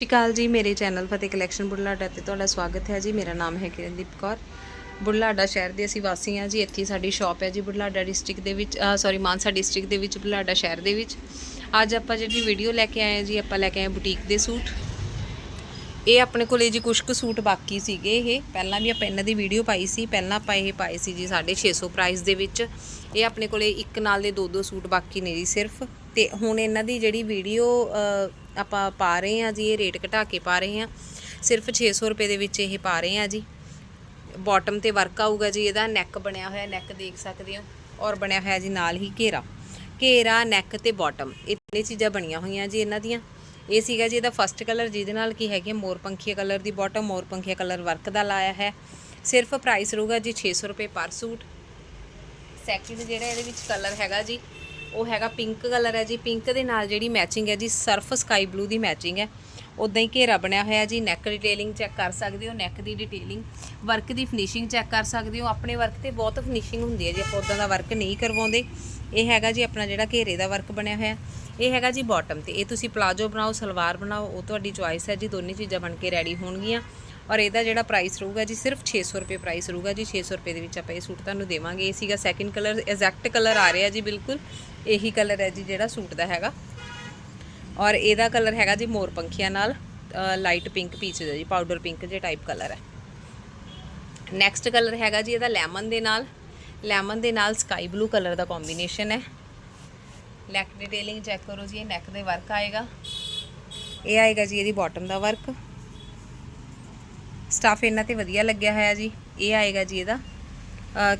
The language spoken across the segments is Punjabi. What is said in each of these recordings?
ਸਤਿ ਸ਼੍ਰੀ ਅਕਾਲ ਜੀ, ਮੇਰੇ ਚੈਨਲ ਫਤਿਹ ਕਲੈਕਸ਼ਨ ਬੁਢਲਾਡਾ ਤੇ ਤੁਹਾਡਾ ਸਵਾਗਤ ਹੈ ਜੀ। ਮੇਰਾ ਨਾਮ ਹੈ ਕਿਰਨਦੀਪ ਕੌਰ। ਬੁਢਲਾਡਾ ਸ਼ਹਿਰ ਦੇ ਅਸੀਂ ਵਾਸੀ ਹਾਂ ਜੀ। ਇੱਥੇ ਸਾਡੀ ਸ਼ਾਪ ਹੈ ਜੀ ਬੁਢਲਾਡਾ ਡਿਸਟ੍ਰਿਕਟ ਦੇ ਵਿੱਚ ਸੌਰੀ ਮਾਨਸਾ ਡਿਸਟ੍ਰਿਕਟ ਦੇ ਵਿੱਚ, ਬੁਢਲਾਡਾ ਸ਼ਹਿਰ ਦੇ ਵਿੱਚ। ਅੱਜ ਆਪਾਂ ਜਿਹੜੀ ਵੀਡੀਓ ਲੈ ਕੇ ਆਏ ਹਾਂ ਜੀ, ਆਪਾਂ ਲੈ ਕੇ ਆਏ ਬੁਟੀਕ ਦੇ ਸੂਟ। ਇਹ ਆਪਣੇ ਕੋਲੇ ਜੀ ਕੁਝ ਕੁ ਸੂਟ ਬਾਕੀ ਸੀਗੇ ਇਹ। ਪਹਿਲਾਂ ਵੀ ਆਪਾਂ ਇਹਨਾਂ ਦੀ ਵੀਡੀਓ ਪਾਈ ਸੀ। ਪਹਿਲਾਂ ਆਪਾਂ ਇਹ ਪਾਏ ਸੀ ਜੀ 650 ਪ੍ਰਾਈਸ ਦੇ ਵਿੱਚ। ਇਹ ਆਪਣੇ ਕੋਲੇ ਇੱਕ ਨਾਲ ਦੇ ਦੋ ਦੋ ਸੂਟ ਬਾਕੀ ਨੇ ਜੀ ਸਿਰਫ। ਤੇ ਹੁਣ ਇਹਨਾਂ ਦੀ ਜਿਹੜੀ ਵੀਡੀਓ ਆਪਾਂ ਪਾ ਰਹੇ ਹਾਂ ਜੀ, ਇਹ ਰੇਟ ਘਟਾ ਕੇ ਪਾ ਰਹੇ ਹਾਂ। ਸਿਰਫ 600 ਰੁਪਏ ਦੇ ਵਿੱਚ ਇਹ ਪਾ ਰਹੇ ਹਾਂ ਜੀ। ਬਾਟਮ ਤੇ ਵਰਕ ਆਊਗਾ ਜੀ, ਇਹਦਾ ਨੈਕ ਬਣਿਆ ਹੋਇਆ ਨੈਕ ਦੇਖ ਸਕਦੇ ਹੋ। ਔਰ ਬਣਿਆ ਹੋਇਆ ਜੀ ਨਾਲ ਹੀ ਘੇਰਾ। ਘੇਰਾ ਨੈਕ ਤੇ ਬਾਟਮ ਇਹ ਤਿੰਨੇ ਚੀਜ਼ਾਂ ਬਣੀਆਂ ਹੋਈਆਂ ਜੀ ਇਹਨਾਂ ਦੀਆਂ। ਇਹ ਸੀਗਾ ਜੀ ਇਹਦਾ ਫਸਟ ਕਲਰ ਜਿਹਦੇ ਨਾਲ ਕੀ ਹੈਗੇ ਮੋਰ ਪੰਖੀਆ ਕਲਰ ਦੀ ਬਾਟਮ ਮੋਰ ਪੰਖੀਆ ਕਲਰ ਵਰਕ ਦਾ ਲਾਇਆ ਹੈ। ਸਿਰਫ ਪ੍ਰਾਈਸ ਰਹੂਗਾ ਜੀ 600 ਰੁਪਏ ਪਰ ਸੂਟ ਸੈਕਿੰਡ ਜਿਹੜਾ ਇਹਦੇ ਵਿੱਚ ਕਲਰ ਹੈਗਾ ਜੀ ਉਹ ਹੈਗਾ ਪਿੰਕ ਕਲਰ ਹੈ ਜੀ। ਪਿੰਕ ਦੇ ਨਾਲ ਜਿਹੜੀ ਮੈਚਿੰਗ ਹੈ ਜੀ, ਸਰਫ ਸਕਾਈ ਬਲੂ ਦੀ ਮੈਚਿੰਗ ਹੈ। ਉਦਾਂ ਹੀ ਘੇਰਾ ਬਣਿਆ ਹੋਇਆ ਜੀ। ਨੈਕ ਡਿਟੇਲਿੰਗ ਚੈੱਕ ਕਰ ਸਕਦੇ ਹੋ। ਨੈਕ ਦੀ ਡਿਟੇਲਿੰਗ ਵਰਕ ਦੀ ਫਿਨਿਸ਼ਿੰਗ ਚੈੱਕ ਕਰ ਸਕਦੇ ਹੋ। ਆਪਣੇ ਵਰਕ ਤੇ ਬਹੁਤ ਫਿਨਿਸ਼ਿੰਗ ਹੁੰਦੀ ਹੈ ਜੀ। ਆਪਾਂ ਉਦਾਂ ਦਾ ਵਰਕ ਨਹੀਂ ਕਰਵਾਉਂਦੇ। ਇਹ ਹੈਗਾ ਜੀ ਆਪਣਾ ਜਿਹੜਾ ਘੇਰੇ ਦਾ ਵਰਕ ਬਣਿਆ ਹੋਇਆ। ਇਹ ਹੈਗਾ ਜੀ ਬਾਟਮ ਤੇ। ਇਹ ਤੁਸੀਂ ਪਲਾਜੋ ਬਣਾਓ, ਸਲਵਾਰ ਬਣਾਓ, ਉਹ ਤੁਹਾਡੀ ਚੁਆਇਸ ਹੈ ਜੀ। ਦੋਨੇ ਚੀਜ਼ਾਂ ਬਣ ਕੇ ਰੈਡੀ ਹੋਣਗੀਆਂ। ਔਰ ਇਹਦਾ ਜਿਹੜਾ ਪ੍ਰਾਈਸ ਰਹੂਗਾ ਜੀ ਸਿਰਫ 600 ਰੁਪਏ ਪ੍ਰਾਈਸ ਰਹੂਗਾ ਜੀ। 600 ਰੁਪਏ ਦੇ ਵਿੱਚ ਆਪਾਂ ਇਹ ਸੂਟ ਤੁਹਾਨੂੰ ਦੇਵਾਂਗੇ। ਇਹ ਸੀਗਾ ਸੈਕਿੰਡ ਕਲਰ ਐਗਜ਼ੈਕਟ ਕਲਰ ਆ ਰਿਹਾ ਜੀ ਬਿਲਕੁਲ। ਇਹੀ ਕਲਰ ਹੈ ਜੀ ਜਿਹੜਾ ਸੂਟ ਦਾ ਹੈਗਾ। ਔਰ ਇਹਦਾ ਕਲਰ ਹੈਗਾ ਜੀ ਮੋਰ ਪੰਖੀਆਂ ਨਾਲ ਲਾਈਟ ਪਿੰਕ ਪੀਚ ਦਾ ਜੀ ਪਾਊਡਰ ਪਿੰਕ ਜੇ ਟਾਈਪ ਕਲਰ ਹੈ। ਨੈਕਸਟ ਕਲਰ ਹੈਗਾ ਜੀ ਇਹਦਾ ਲੈਮਨ ਦੇ ਨਾਲ। ਲੈਮਨ ਦੇ ਨਾਲ ਸਕਾਈ ਬਲੂ ਕਲਰ ਦਾ ਕੰਬੀਨੇਸ਼ਨ ਹੈ। ਨੈਕ ਡਿਟੇਲਿੰਗ ਚੈੱਕ ਕਰੋ ਜੀ, ਇਹ ਨੈਕ ਦੇ ਵਰਕ ਆਏਗਾ। ਇਹ ਆਏਗਾ ਜੀ ਇਹਦੀ ਬਾਟਮ ਦਾ ਵਰਕ ਸਟਾਫ ਇਹਨਾਂ ਤੇ ਵਧੀਆ ਲੱਗਿਆ ਹੋਇਆ ਜੀ, ਇਹ ਆਏਗਾ ਜੀ ਇਹਦਾ।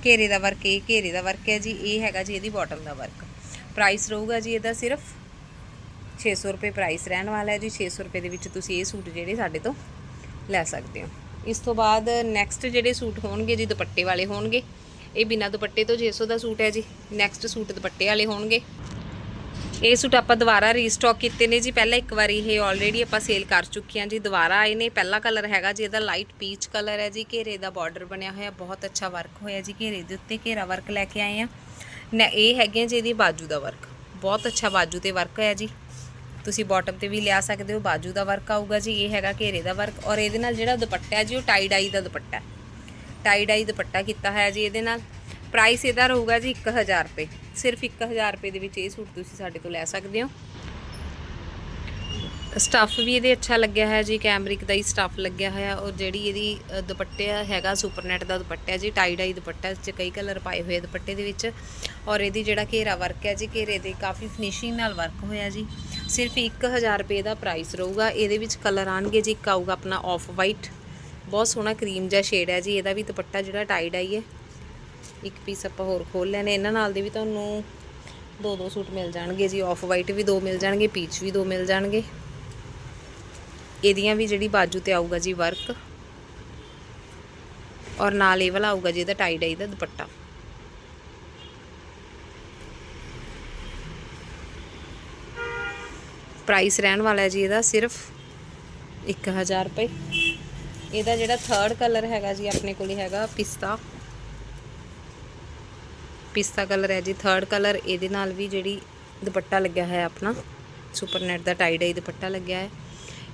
ਘੇਰੇ ਦਾ ਵਰਕ ਇਹ ਘੇਰੇ ਦਾ ਵਰਕ ਹੈ ਜੀ, ਇਹ ਹੈਗਾ ਜੀ ਇਹਦੀ ਬਾਟਮ ਦਾ ਵਰਕ ਪ੍ਰਾਈਸ ਰਹੂਗਾ ਜੀ ਇਹਦਾ ਸਿਰਫ 600 ਰੁਪਏ ਪ੍ਰਾਈਸ ਰਹਿਣ ਵਾਲਾ ਹੈ ਜੀ 600 ਰੁਪਏ ਦੇ ਵਿੱਚ ਤੁਸੀਂ ਇਹ ਸੂਟ ਜਿਹੜੇ ਸਾਡੇ ਤੋਂ ਲੈ ਸਕਦੇ ਹੋ। ਇਸ ਤੋਂ ਬਾਅਦ ਨੈਕਸਟ ਜਿਹੜੇ ਸੂਟ ਹੋਣਗੇ ਜੀ, ਦੁਪੱਟੇ ਵਾਲੇ ਹੋਣਗੇ। ਇਹ ਬਿਨਾਂ ਦੁਪੱਟੇ ਤੋਂ 600 ਦਾ ਸੂਟ ਹੈ ਜੀ ਨੈਕਸਟ ਸੂਟ ਦੁਪੱਟੇ ਵਾਲੇ ਹੋਣਗੇ। ਇਹ ਸੂਟ ਆਪਾਂ ਦੁਬਾਰਾ ਰੀਸਟਾਕ ਕੀਤੇ ਨੇ ਜੀ। ਪਹਿਲਾਂ ਇੱਕ ਵਾਰੀ ਇਹ ਆਲਰੇਡੀ ਆਪਾਂ ਸੇਲ ਕਰ ਚੁੱਕੇ ਹਾਂ ਜੀ। ਦੁਬਾਰਾ ਆਏ ਨੇ। ਪਹਿਲਾ ਕਲਰ ਹੈਗਾ ਜੀ, ਇਹਦਾ ਲਾਈਟ ਪੀਚ ਕਲਰ ਹੈ ਜੀ। ਘੇਰੇ ਦਾ ਬਾਰਡਰ ਬਣਿਆ ਹੋਇਆ। ਬਹੁਤ ਅੱਛਾ ਵਰਕ ਹੋਇਆ ਜੀ। ਘੇਰੇ ਦੇ ਉੱਤੇ ਘੇਰਾ ਵਰਕ ਲੈ ਕੇ ਆਏ ਆ ਨਾ, ਇਹ ਹੈਗੇ ਜੀ ਇਹਦੀ ਬਾਜੂ ਦਾ ਵਰਕ ਬਹੁਤ ਅੱਛਾ ਬਾਜੂ ਤੇ ਵਰਕ ਹੋਇਆ ਜੀ। ਤੁਸੀਂ ਬਾਟਮ ਤੇ ਵੀ ਲਿਆ ਸਕਦੇ ਹੋ। ਬਾਜੂ ਦਾ ਵਰਕ ਆਊਗਾ ਜੀ। ਇਹ ਹੈਗਾ ਘੇਰੇ ਦਾ ਵਰਕ ਔਰ ਇਹਦੇ ਨਾਲ ਜਿਹੜਾ ਦੁਪੱਟਾ ਹੈ ਜੀ, ਉਹ ਟਾਈ ਡਾਈ ਦਾ ਦੁਪੱਟਾ ਹੈ। ਟਾਈ ਡਾਈ ਦੁਪੱਟਾ ਕੀਤਾ ਹੋਇਆ ਜੀ। ਇਹਦੇ ਨਾਲ ਪ੍ਰਾਈਸ ਇਹਦਾ ਰਹੂਗਾ ਜੀ 1000 ਰੁਪਏ। ਸਿਰਫ 1000 ਰੁਪਏ ਦੇ ਵਿੱਚ ਇਹ ਸੂਟ ਤੁਸੀਂ ਸਾਡੇ ਤੋਂ ਲੈ ਸਕਦੇ ਹੋ। ਸਟੱਫ ਵੀ ਇਹਦੇ ਅੱਛਾ ਲੱਗਿਆ ਹੈ ਜੀ ਕੈਮਰਿਕ ਦਾ ਹੀ ਸਟੱਫ ਲੱਗਿਆ ਹੋਇਆ। ਔਰ ਜਿਹੜੀ ਇਹਦੀ ਅ, ਹੈਗਾ ਸੁਪਰਨੈਟ ਦਾ ਦੁਪੱਟਾ ਜੀ ਟਾਈ ਡਾਈ ਦੁਪੱਟਾ ਇਸ 'ਚ ਕਈ ਕਲਰ ਪਾਏ ਹੋਏ ਦੁਪੱਟੇ ਦੇ ਵਿੱਚ। ਔਰ ਇਹਦੀ ਜਿਹੜਾ ਘੇਰਾ ਵਰਕ ਹੈ ਜੀ ਘੇਰੇ ਦੇ ਕਾਫੀ ਫਿਨਿਸ਼ਿੰਗ ਨਾਲ ਵਰਕ ਹੋਇਆ ਜੀ। ਸਿਰਫ 1000 ਰੁਪਏ ਦਾ ਪ੍ਰਾਈਸ ਰਹੂਗਾ। ਇਹਦੇ ਵਿੱਚ ਕਲਰ ਆਣਗੇ ਜੀ ਇੱਕ ਆਊਗਾ ਆਪਣਾ ਆਫ ਵਾਈਟ ਬਹੁਤ ਸੋਹਣਾ ਕਰੀਮ ਜਿਹਾ ਸ਼ੇਡ ਹੈ ਜੀ ਇਹਦਾ ਵੀ ਦੁਪੱਟਾ ਜਿਹੜਾ ਟਾਈ ਡਾਈ ਹੈ। ਇੱਕ ਪੀਸ ਆਪਾਂ ਹੋਰ ਖੋਲ ਲੈਣੇ। ਇਹਨਾਂ ਨਾਲ ਦੇ ਵੀ ਤੁਹਾਨੂੰ ਦੋ ਦੋ ਸੂਟ ਮਿਲ ਜਾਣਗੇ ਜੀ। ਆਫ ਵਾਈਟ ਵੀ ਦੋ ਮਿਲ ਜਾਣਗੇ ਪੀਚ ਵੀ ਦੋ ਮਿਲ ਜਾਣਗੇ। ਇਹਦੀਆਂ ਵੀ ਜਿਹੜੀ ਬਾਜੂ ਤੇ ਆਊਗਾ ਜੀ ਵਰਕ ਔਰ ਨਾਲ ਇਹ ਵਾਲਾ ਆਊਗਾ ਜੀ ਇਹਦਾ ਟਾਈ ਡਾਈ ਦਾ ਦੁਪੱਟਾ। ਪ੍ਰਾਈਸ ਰਹਿਣ ਵਾਲਾ ਹੈ ਜੀ ਇਹਦਾ ਸਿਰਫ 1000 ਰੁਪਏ। ਇਹਦਾ ਜਿਹੜਾ ਥਰਡ ਕਲਰ ਹੈਗਾ ਜੀ ਆਪਣੇ ਕੋਲ ਹੈਗਾ, ਪਿਸਤਾ। ਪਿਸਤਾ ਕਲਰ ਹੈ ਜੀ ਥਰਡ ਕਲਰ, ਇਹਦੇ ਨਾਲ ਵੀ ਜਿਹੜੀ ਦੁਪੱਟਾ ਲੱਗਿਆ ਹੈ ਆਪਣਾ ਸੁਪਰਨੈਟ ਦਾ ਟਾਈ ਡਾਈ ਦੁਪੱਟਾ ਲੱਗਿਆ ਹੈ।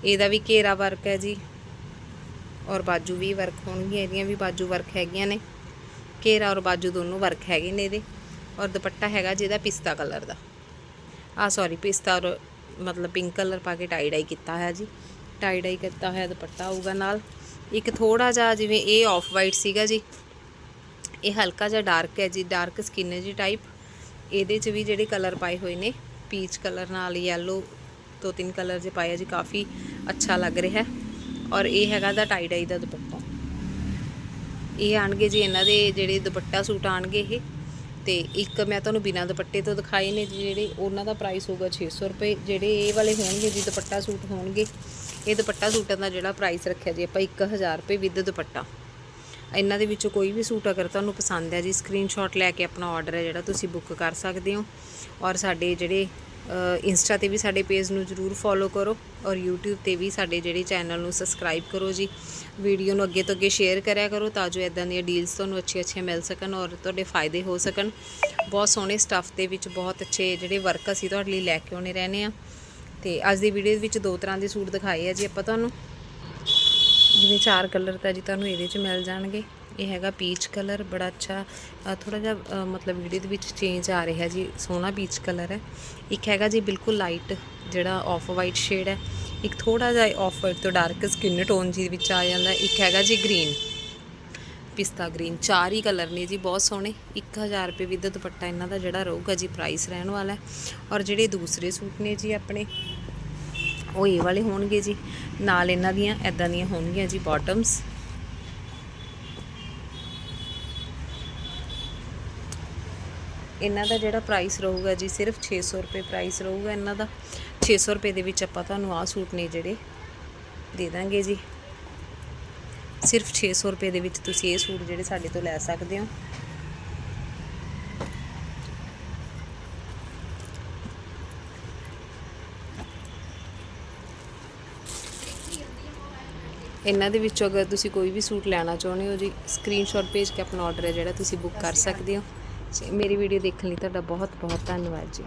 ਇਹਦਾ ਵੀ ਘੇਰਾ ਵਰਕ ਹੈ ਜੀ, ਔਰ ਬਾਜੂ ਵੀ ਵਰਕ ਹੋਣਗੀਆਂ, ਇਹਦੀਆਂ ਵੀ ਬਾਜੂ ਵਰਕ ਹੈਗੀਆਂ ਨੇ। ਘੇਰਾ ਔਰ ਬਾਜੂ ਦੋਨੋਂ ਵਰਕ ਹੈਗੇ ਨੇ ਇਹਦੇ, ਔਰ ਦੁਪੱਟਾ ਹੈਗਾ ਜਿਹਦਾ ਪਿਸਤਾ ਕਲਰ ਦਾ। ਆ ਸੌਰੀ ਪਿਸਤਾ ਔਰ ਮਤਲਬ ਪਿੰਕ ਕਲਰ ਪਾ ਕੇ ਟਾਈ ਡਾਈ ਕੀਤਾ ਹੋਇਆ ਜੀ। ਟਾਈ ਡਾਈ ਕੀਤਾ ਹੋਇਆ ਦੁਪੱਟਾ ਆਊਗਾ ਨਾਲ। ਇੱਕ ਥੋੜਾ ਜਿਹਾ ਜਿਵੇਂ ਇਹ ਆਫ ਵਾਈਟ ਸੀਗਾ ਜੀ ਇਹ ਹਲਕਾ ਜਿਹਾ ਡਾਰਕ ਹੈ ਜੀ ਡਾਰਕ ਸਕਿਨ ਹੈ ਜੀ ਟਾਈਪ ਇਹਦੇ 'ਚ ਵੀ ਜਿਹੜੇ ਕਲਰ ਪਾਏ ਹੋਏ ਨੇ ਪੀਚ ਕਲਰ ਨਾਲ ਯੈਲੋ ਦੋ ਤਿੰਨ ਕਲਰ ਜੇ ਪਾਏ ਆ ਜੀ, ਕਾਫੀ ਅੱਛਾ ਲੱਗ ਰਿਹਾ। ਹੈ ਔਰ ਇਹ ਹੈਗਾ ਦਾ ਟਾਈ ਡਾਈ ਦਾ ਦੁਪੱਟਾ। ਇਹ ਆਣਗੇ ਜੀ ਇਹਨਾਂ ਦੇ ਜਿਹੜੇ ਦੁਪੱਟਾ ਸੂਟ ਆਣਗੇ ਇਹ। ਤੇ ਇੱਕ ਮੈਂ ਤੁਹਾਨੂੰ ਬਿਨਾਂ ਦੁਪੱਟੇ ਤੋਂ ਦਿਖਾਏ ਨੇ ਜੀ ਜਿਹੜੇ, ਉਹਨਾਂ ਦਾ ਪ੍ਰਾਈਸ ਹੋਊਗਾ 600 ਰੁਪਏ। ਜਿਹੜੇ ਇਹ ਵਾਲੇ ਹੋਣਗੇ ਜੀ ਦੁਪੱਟਾ ਸੂਟ ਹੋਣਗੇ, ਇਹ ਦੁਪੱਟਾ ਸੂਟਾਂ ਦਾ ਜਿਹੜਾ ਪ੍ਰਾਈਸ ਰੱਖਿਆ ਜੀ, ਆਪਾਂ 1000 ਰੁਪਏ ਵਿਦ ਦੁਪੱਟਾ। ਇਹਨਾਂ ਦੇ ਵਿੱਚੋਂ ਕੋਈ ਵੀ ਸੂਟ ਅਗਰ ਤੁਹਾਨੂੰ ਪਸੰਦ ਹੈ ਜੀ ਸਕਰੀਨਸ਼ਾਟ ਲੈ ਕੇ ਆਪਣਾ ਆਰਡਰ ਹੈ ਜਿਹੜਾ ਤੁਸੀਂ ਬੁੱਕ ਕਰ ਸਕਦੇ ਹੋ। ਔਰ ਸਾਡੇ ਜਿਹੜੇ ਇੰਸਟਾ ਤੇ ਵੀ ਸਾਡੇ ਪੇਜ ਨੂੰ ਜਰੂਰ ਫੋਲੋ ਕਰੋ ਔਰ YouTube ਤੇ ਵੀ ਸਾਡੇ ਜਿਹੜੇ ਚੈਨਲ ਨੂੰ ਸਬਸਕ੍ਰਾਈਬ ਕਰੋ ਜੀ। ਵੀਡੀਓ ਨੂੰ ਅੱਗੇ ਤੋਂ ਅੱਗੇ ਸ਼ੇਅਰ ਕਰਿਆ ਕਰੋ ਤਾਂ ਜੋ ਇਦਾਂ ਦੀਆਂ ਡੀਲਸ ਤੁਹਾਨੂੰ ਅੱਛੀਆਂ ਅੱਛੀਆਂ ਮਿਲ ਸਕਣ ਔਰ ਤੁਹਾਡੇ ਫਾਇਦੇ ਹੋ ਸਕਣ। ਬਹੁਤ ਸੋਹਣੇ ਸਟੱਫ ਦੇ ਵਿੱਚ ਬਹੁਤ ਅੱਛੇ ਜਿਹੜੇ ਵਰਕ ਅਸੀਂ ਤੁਹਾਡੇ ਲਈ ਲੈ ਕੇ ਆਉਣੇ ਰਹਿਣੇ ਆ ਤੇ ਅੱਜ ਦੀ ਵੀਡੀਓ ਵਿੱਚ ਦੋ ਤਰ੍ਹਾਂ ਦੇ ਸੂਟ ਦਿਖਾਏ ਆ ਜੀ ਆਪਾਂ ਤੁਹਾਨੂੰ। ਜਿਵੇਂ ਚਾਰ ਕਲਰ ਤਾਂ ਜੀ ਤੁਹਾਨੂੰ ਇਹਦੇ 'ਚ ਮਿਲ ਜਾਣਗੇ। ਇਹ ਹੈਗਾ ਪੀਚ ਕਲਰ, ਬੜਾ ਅੱਛਾ ਥੋੜਾ ਜਿਹਾ ਮਤਲਬ ਵੀਡੀਓ ਦੇ ਵਿੱਚ ਚੇਂਜ ਆ ਰਿਹਾ ਜੀ, ਸੋਹਣਾ ਪੀਚ ਕਲਰ ਹੈ। ਇੱਕ ਹੈਗਾ ਜੀ ਬਿਲਕੁਲ ਲਾਈਟ ਜਿਹੜਾ ਆਫ ਵਾਈਟ ਸ਼ੇਡ ਹੈ। ਇੱਕ ਥੋੜਾ ਜਿਹਾ ਆਫ ਵਾਈਟ ਤੋਂ ਡਾਰਕ ਸਕਿਨ ਟੋਨ ਜੀ ਵਿੱਚ ਆ ਜਾਂਦਾ ਇੱਕ ਹੈਗਾ ਜੀ ਗ੍ਰੀਨ ਪਿਸਤਾ ਗ੍ਰੀਨ ਚਾਰ ਹੀ ਕਲਰ ਨੇ ਜੀ, ਬਹੁਤ ਸੋਹਣੇ। 1000 ਰੁਪਏ ਵਿਦ ਦੁਪੱਟਾ ਇਹਨਾਂ ਦਾ ਜਿਹੜਾ ਰਹੂਗਾ ਜੀ ਪ੍ਰਾਈਸ ਰਹਿਣ ਵਾਲਾ ਹੈ। ਔਰ ਜਿਹੜੇ ਦੂਸਰੇ ਸੂਟ ਨੇ ਜੀ ਆਪਣੇ ਉਹ ਇਹ ਵਾਲੇ ਹੋਣਗੇ ਜੀ। ਨਾਲ ਇਹਨਾਂ ਦੀਆਂ ਐਦਾਂ ਦੀਆਂ ਹੋਣਗੀਆਂ ਜੀ ਬਾਟਮਸ ਇਹਨਾਂ ਦਾ ਜਿਹੜਾ ਪ੍ਰਾਈਸ ਰਹੂਗਾ ਜੀ, ਸਿਰਫ 600 ਰੁਪਏ ਪ੍ਰਾਈਸ ਰਹੂਗਾ ਇਹਨਾਂ ਦਾ। 600 ਰੁਪਏ ਦੇ ਵਿੱਚ ਆਪਾਂ ਤੁਹਾਨੂੰ ਆਹ ਸੂਟ ਨੇ ਜਿਹੜੇ ਦੇ ਦਾਂਗੇ ਜੀ। ਸਿਰਫ 600 ਰੁਪਏ ਦੇ ਵਿੱਚ ਤੁਸੀਂ ਇਹ ਸੂਟ ਜਿਹੜੇ ਸਾਡੇ ਤੋਂ ਲੈ ਸਕਦੇ ਹੋ। ਇਹਨਾਂ ਦੇ ਵਿੱਚੋਂ ਅਗਰ ਤੁਸੀਂ ਕੋਈ ਵੀ ਸੂਟ ਲੈਣਾ ਚਾਹੁੰਦੇ ਹੋ ਜੀ ਸਕਰੀਨਸ਼ਾਟ ਭੇਜ ਕੇ ਆਪਣਾ ਆਰਡਰ ਹੈ ਜਿਹੜਾ ਤੁਸੀਂ ਬੁੱਕ ਕਰ ਸਕਦੇ ਹੋ। ਮੇਰੀ ਵੀਡੀਓ ਦੇਖਣ ਲਈ ਤੁਹਾਡਾ ਬਹੁਤ ਬਹੁਤ ਧੰਨਵਾਦ ਜੀ।